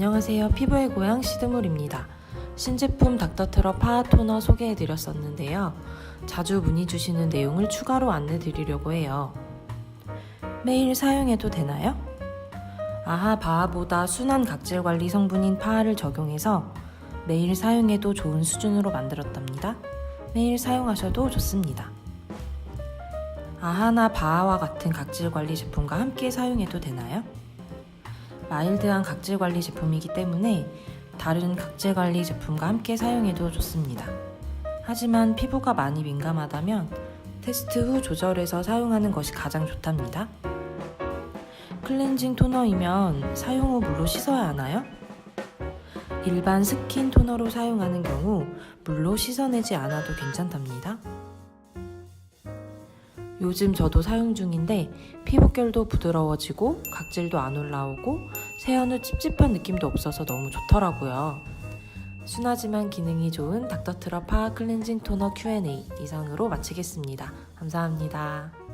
안녕하세요. 피부의 고향 시드물입니다. 신제품 닥터트러 파하 토너 소개해드렸었는데요. 자주 문의 주시는 내용을 추가로 안내드리려고 해요. 매일 사용해도 되나요? 아하 바하보다 순한 각질 관리 성분인 파하를 적용해서 매일 사용해도 좋은 수준으로 만들었답니다. 매일 사용하셔도 좋습니다. 아하나 바하와 같은 각질 관리 제품과 함께 사용해도 되나요? 마일드한 각질 관리 제품이기 때문에 다른 각질 관리 제품과 함께 사용해도 좋습니다. 하지만 피부가 많이 민감하다면 테스트 후 조절해서 사용하는 것이 가장 좋답니다. 클렌징 토너이면 사용 후 물로 씻어야 하나요? 일반 스킨 토너로 사용하는 경우 물로 씻어내지 않아도 괜찮답니다. 요즘 저도 사용 중인데 피부결도 부드러워지고 각질도 안 올라오고 세안 후 찝찝한 느낌도 없어서 너무 좋더라고요. 순하지만 기능이 좋은 닥터트러 파워 클렌징 토너 Q&A 이상으로 마치겠습니다. 감사합니다.